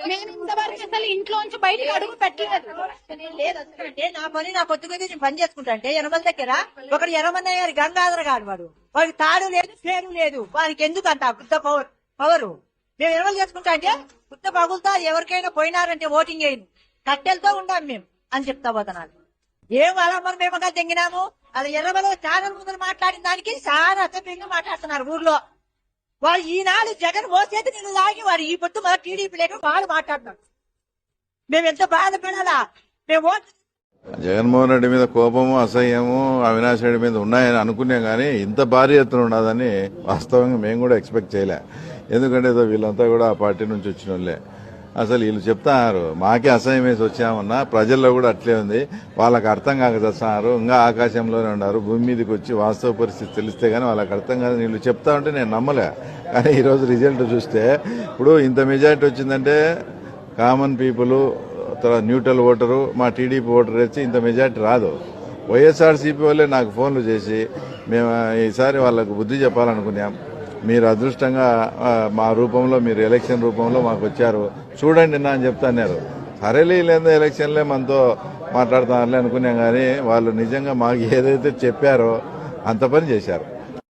మేము ఇంతవరకు అసలు ఇంట్లోంచి బయటకు అడుగు పెట్టలేదు. లేదు అంటే నా పని నా పొత్తు నేను పని చేసుకుంటా అంటే ఎనమల దగ్గర ఒకడు ఎనమన్నయ్య గారి గంగాధర గారు వాడు. వాడికి తాడు లేదు పేరు లేదు. వానికి ఎందుకు అంత బుద్ధ పవర్ పవరు? మేము ఎనమలు చేసుకుంటా అంటే బుద్ధ పగులుతా ఎవరికైనా పోయినారంటే ఓటింగ్ అయింది కట్టెలతో ఉండాం మేము అని చెప్తా పోతున్నాను ఏం అలా మనం మేము ఇంకా తెంగినాము? అది ఎర్రబలో చాలా ముందు మాట్లాడిన దానికి చాలా అసభ్యంగా మాట్లాడుతున్నారు ఊర్లో. వారు ఈనాడు జగన్ మోసేది నేను లాగి వారు ఈ పొద్దు మన టీడీపీ లేక వాళ్ళు మాట్లాడుతున్నారు. మేము ఎంత బాధపడాలా? మేము జగన్మోహన్ రెడ్డి మీద కోపము అసహ్యము అవినాష్ రెడ్డి మీద ఉన్నాయని అనుకున్నాం కానీ ఇంత భారీ ఎత్తున ఉండదని వాస్తవంగా మేము కూడా ఎక్స్పెక్ట్ చేయలే. ఎందుకంటే వీళ్ళంతా కూడా ఆ పార్టీ నుంచి వచ్చిన వాళ్ళే అసలు వీళ్ళు చెప్తారు మాకే అసహ్యం వేసి వచ్చామన్నా ప్రజల్లో కూడా అట్లే ఉంది. వాళ్ళకి అర్థం కాక చేస్తున్నారు. ఇంకా ఆకాశంలోనే ఉన్నారు. భూమి మీదకి వచ్చి వాస్తవ పరిస్థితి తెలిస్తే కానీ వాళ్ళకి అర్థం కాదు వీళ్ళు చెప్తా ఉంటే నేను నమ్మలే. కానీ ఈరోజు రిజల్ట్ చూస్తే ఇప్పుడు ఇంత మెజారిటీ వచ్చిందంటే కామన్ పీపుల్ తర్వాత న్యూట్రల్ ఓటరు మా టీడీపీ ఓటర్ వచ్చి ఇంత మెజారిటీ రాదు. వైఎస్ఆర్సీపీ వాళ్ళే నాకు ఫోన్లు చేసి మేము ఈసారి వాళ్ళకు బుద్ధి చెప్పాలనుకున్నాం. మీరు అదృష్టంగా మా రూపంలో మీరు ఎలక్షన్ రూపంలో మాకు వచ్చారు. చూడండి నా అని చెప్తాన్నారు సరేలే లేదా ఎలక్షన్లే మనతో మాట్లాడుతున్నారులే అనుకున్నాం కానీ వాళ్ళు నిజంగా మాకు ఏదైతే చెప్పారో అంత పని చేశారు.